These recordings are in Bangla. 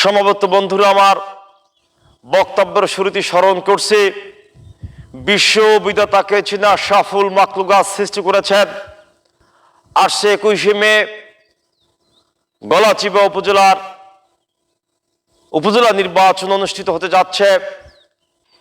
সমবেত বন্ধুরা আমার বক্তব্যের শুরুতে স্মরণ করছে বিশ্ব বিধাতাকে চীনা সাফুল মাকলুগা সৃষ্টি করেছেন। আসছে একুশে মে গলাচিবা উপজেলার, উপজেলা নির্বাচন অনুষ্ঠিত হতে যাচ্ছে।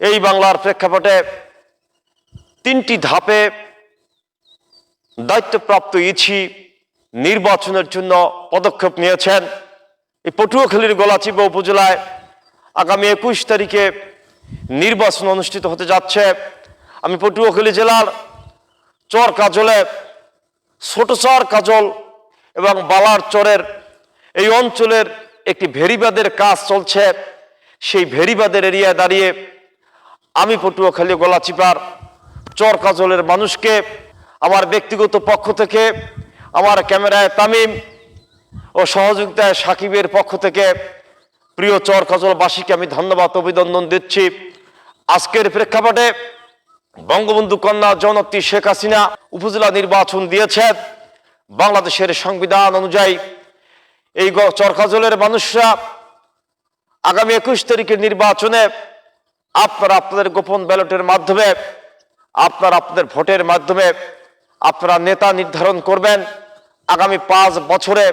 এই বাংলার প্রেক্ষাপটে তিনটি ধাপে দায়িত্বপ্রাপ্ত ইছি নির্বাচনের জন্য পদক্ষেপ নিয়েছেন। এই পটুয়াখালীর গলাচিবা উপজেলায় আগামী একুশ তারিখে নির্বাচন অনুষ্ঠিত হতে যাচ্ছে। আমি পটুয়াখালী জেলার চর কাজলে, ছোট চর কাজল এবং বালার চরের এই অঞ্চলের একটি ভেরিবাদের কাজ চলছে। সেই ভেরিবাদের এরিয়ায় দাঁড়িয়ে আমি পটুয়াখালী গলাচিপার চর কাজলের মানুষকে, আমার ব্যক্তিগত পক্ষ থেকে, আমার ক্যামেরায় তামিম ও সহযোগিতায় সাকিবের পক্ষ থেকে প্রিয় চর কাজলবাসীকে আমি ধন্যবাদ, অভিনন্দন দিচ্ছি। আজকের প্রেক্ষাপটে বঙ্গবন্ধু কন্যা জনত্রী শেখ হাসিনা উপজেলা নির্বাচন দিয়েছেন বাংলাদেশের সংবিধান অনুযায়ী এই চরকাজলের মানুষরা আগামী একুশ তারিখের নির্বাচনে আপনারা আপনাদের গোপন ব্যালটের মাধ্যমে, আপনারা আপনাদের ভোটের মাধ্যমে, আপনারা নেতা নির্ধারণ করবেন। আগামী পাঁচ বছরে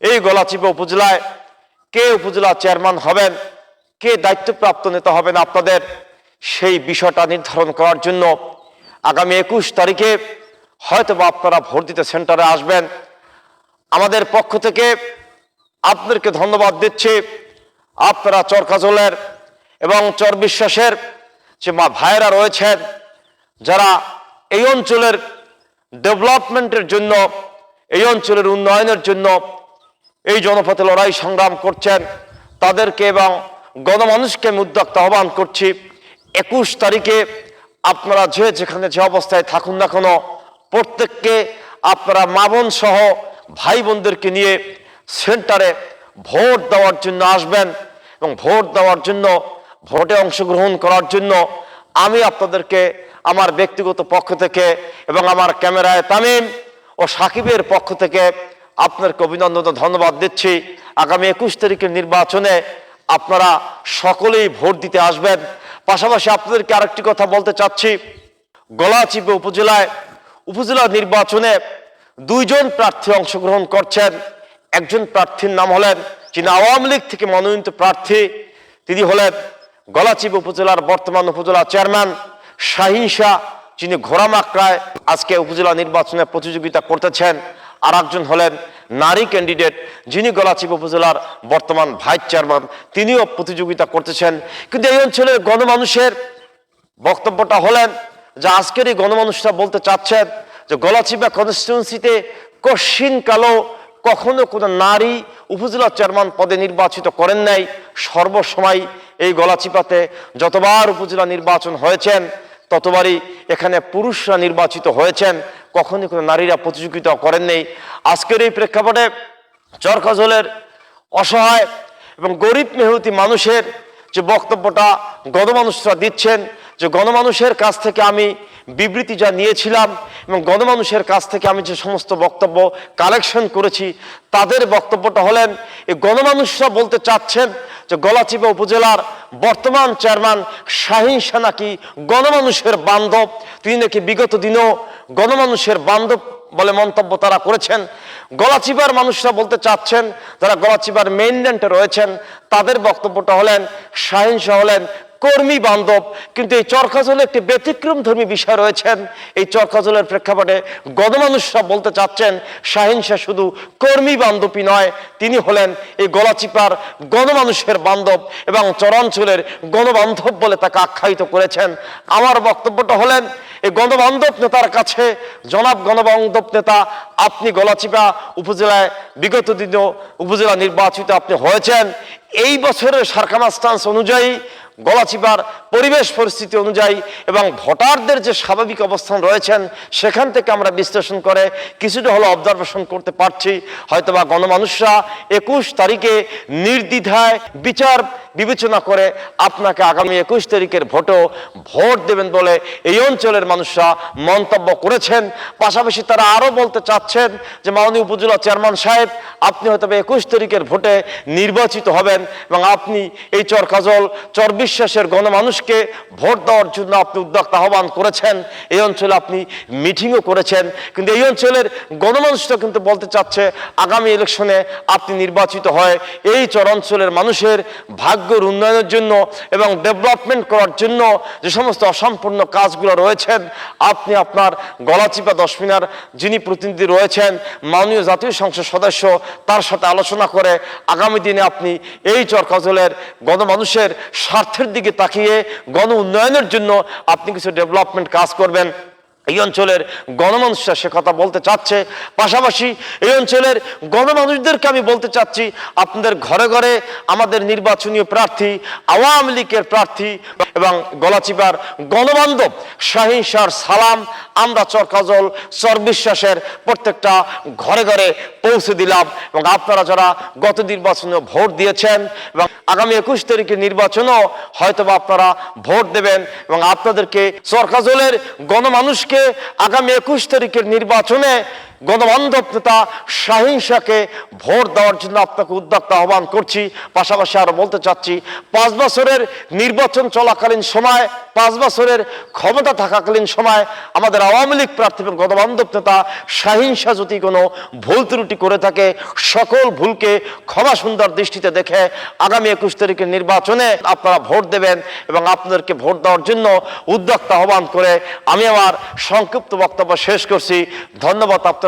এই গলাচিপা উপজেলায় কে উপজেলা চেয়ারম্যান হবেন, কে দায়িত্বপ্রাপ্ত নেতা হবেন আপনাদের, সেই বিষয়টা নির্ধারণ করার জন্য আগামী একুশ তারিখে হয়তো বা আপনারা ভোট দিতে সেন্টারে আসবেন। আমাদের পক্ষ থেকে আপনাদেরকে ধন্যবাদ দিচ্ছি, আপনারা চরকাজলের এবং চর বিশ্বাসের যে মা ভাইয়েরা রয়েছেন, যারা এই অঞ্চলের ডেভেলপমেন্টের জন্য, এই অঞ্চলের উন্নয়নের জন্য এই জনপথে লড়াই সংগ্রাম করছেন। তাদেরকে এবং গণমানুষকে আমি উদ্যোক্তা আহ্বান করছি। একুশ তারিখে আপনারা যে যেখানে যে অবস্থায় থাকুন না কেন, প্রত্যেককে আপনারা মা বোন সহ ভাই বোনদেরকে নিয়ে সেন্টারে ভোট দেওয়ার জন্য আসবেন এবং ভোট দেওয়ার জন্য, ভোটে অংশগ্রহণ করার জন্য আমি আপনাদেরকে, আমার ব্যক্তিগত পক্ষ থেকে এবং আমার ক্যামেরায় তামিম ও সাকিবের পক্ষ থেকে আপনাকে অভিনন্দন ধন্যবাদ দিচ্ছি। আগামী একুশ তারিখের নির্বাচনে আপনারা সকলেই ভোট দিতে আসবেন। পাশাপাশি আপনাদেরকে আরেকটি কথা বলতে চাচ্ছি। গলাচিপে উপজেলায়, উপজেলা নির্বাচনে দুইজন প্রার্থী অংশগ্রহণ করছেন। একজন প্রার্থীর নাম হলেন, যিনি আওয়ামী লীগ থেকে মনোনীত প্রার্থী, তিনি হলেন গলাচিপ উপজেলার বর্তমান উপজেলা চেয়ারম্যান শাহিন শাহ, যিনি ঘোড়ামাকড়ায় আজকে উপজেলা নির্বাচনে প্রতিযোগিতা করতেছেন। আর একজন হলেন নারী ক্যান্ডিডেট যিনি গলাচিপ উপজেলার বর্তমান ভাইস চেয়ারম্যান, তিনিও প্রতিযোগিতা করতেছেন। কিন্তু এই অঞ্চলের গণমানুষের বক্তব্যটা হলেন যে আজকের এই গণমানুষরা বলতে চাচ্ছেন যে গলাচিপা কনস্টিটিউন্সিতে কশিন কালো কখনো কোনো নারী উপজেলা চেয়ারম্যান পদে নির্বাচিত করেন নাই। সর্বসময় এই গলাচিপাতে যতবার উপজেলা নির্বাচন হয়েছেন, ততবারই এখানে পুরুষরা নির্বাচিত হয়েছেন। কখনই কোনো নারীরা প্রতিযোগিতা করেন নেই। আজকের এই প্রেক্ষাপটে চরকাজলের অসহায় এবং গরিব মেহনতি মানুষের যে বক্তব্যটা গণমানুষরা দিচ্ছেন যে গণমানুষের কাছ থেকে আমি বিবৃতি যা নিয়েছিলাম এবং গণমানুষের কাছ থেকে আমি যে সমস্ত বক্তব্য কালেকশন করেছি, তাদের বক্তব্যটা হলেন, এই গণমানুষরা বলতে চাচ্ছেন যে গলাচিপা উপজেলার বর্তমান চেয়ারম্যান শাহিন শাহ নাকি গণমানুষের বান্ধব? তিনি নাকি বিগত দিনেও গণমানুষের বান্ধব বলে মন্তব্য তারা করেছেন। গলাচিবার মানুষরা বলতে চাচ্ছেন, যারা গলাচিবার মেইনডেন্টে রয়েছেন, তাদের বক্তব্যটা হলেন শাহিনশাহ হলেন কর্মী বান্ধব, কিন্তু এই চরকাজলে একটি ব্যতিক্রম ধর্মী বিষয় রয়েছেন। এই চরকাজলের প্রেক্ষাপটে গণমানুষরা বলতে চাচ্ছেন, শাহিন শাহ শুধু কর্মী বান্ধবী নয়, তিনি হলেন এই গলাচিপার গণমানুষের বান্ধব এবং চরাঞ্চলের গণবান্ধব বলে তাকে আখ্যায়িত করেছেন। আমার বক্তব্যটা হলেন, এই গণবান্ধব নেতার কাছে, জনাব গণবান্ধব নেতা, আপনি গলাচিপা উপজেলায়, বিগত দিনেও উপজেলা নির্বাচিত আপনি হয়েছেন। এই বছরের সারকানা স্টান্স অনুযায়ী গলাচিপার পরিবেশ পরিস্থিতি অনুযায়ী এবং ভোটারদের যে স্বাভাবিক অবস্থান রয়েছেন, সেখান থেকে আমরা বিশ্লেষণ করে কিছুটা হলো অবজারভেশন করতে পারছি। হয়তোবা গণমানুষরা একুশ তারিখে নির্দ্বিধায় বিচার বিবেচনা করে আপনাকে আগামী একুশ তারিখের ভোটও ভোট দেবেন বলে এই অঞ্চলের মানুষরা মন্তব্য করেছেন। পাশাপাশি তারা আরও বলতে চাচ্ছেন যে মাননীয় উপজেলা চেয়ারম্যান সাহেব, আপনি হয়তো একুশ তারিখের ভোটে নির্বাচিত হবেন এবং আপনি এই চর কাজল চর বিশ্বাসের গণমানুষকে ভোট দেওয়ার জন্য আপনি উদ্যোক্তা আহ্বান করেছেন, এই অঞ্চলে আপনি মিটিংও করেছেন। কিন্তু এই অঞ্চলের গণমানুষটা কিন্তু বলতে চাচ্ছে, আগামী ইলেকশনে আপনি নির্বাচিত হয়। এই চর অঞ্চলের মানুষের ভাগ্যর উন্নয়নের জন্য এবং ডেভেলপমেন্ট করার জন্য যে সমস্ত অসম্পূর্ণ কাজগুলো রয়েছেন, আপনি আপনার গলাচিপা দশমিনার যিনি প্রতিনিধি রয়েছেন, মাননীয় জাতীয় সংসদ সদস্য, তার সাথে আলোচনা করে আগামী দিনে আপনি এই চরকাজলের গণমানুষের স্বার্থের দিকে তাকিয়ে গণ উন্নয়নের জন্য আপনি কিছু ডেভেলপমেন্ট কাজ করবেন। এই অঞ্চলের গণমানুষরা সে কথা বলতে চাচ্ছে। পাশাপাশি এই অঞ্চলের গণমানুষদেরকে আমি বলতে চাচ্ছি, আপনাদের ঘরে ঘরে আমাদের নির্বাচনীয় প্রার্থী, আওয়ামী লীগের প্রার্থী এবং গলাচিপার গণবান্ধব শাহর সালাম, আমরা চরকাজল চর বিশ্বাসের প্রত্যেকটা ঘরে ঘরে পৌঁছে দিলাম। এবং আপনারা যারা গত নির্বাচনে ভোট দিয়েছেন এবং আগামী একুশ তারিখের নির্বাচনও হয়তোবা আপনারা ভোট দেবেন এবং আপনাদেরকে সরকাজলের গণমানুষকে আগামী একুশ তারিখের নির্বাচনে গণবান্ধব নেতা ভোট দেওয়ার জন্য আপনাকে উদ্যোক্তা আহ্বান করছি। পাশাপাশি আরও বলতে চাচ্ছি, পাঁচ বছরের নির্বাচন চলাকালীন সময়, পাঁচ বছরের ক্ষমতা থাকাকালীন সময় আমাদের আওয়ামী লীগ প্রার্থী এবং গণবান্ধব নেতা শাহ যদি কোনো ভুল ত্রুটি করে থাকে, সকল ভুলকে ক্ষমা সুন্দর দৃষ্টিতে দেখে আগামী একুশ তারিখের নির্বাচনে আপনারা ভোট দেবেন এবং আপনাদেরকে ভোট দেওয়ার জন্য উদ্যোক্তা আহ্বান করে আমি আমার সংক্ষিপ্ত বক্তব্য শেষ করছি। ধন্যবাদ আপনার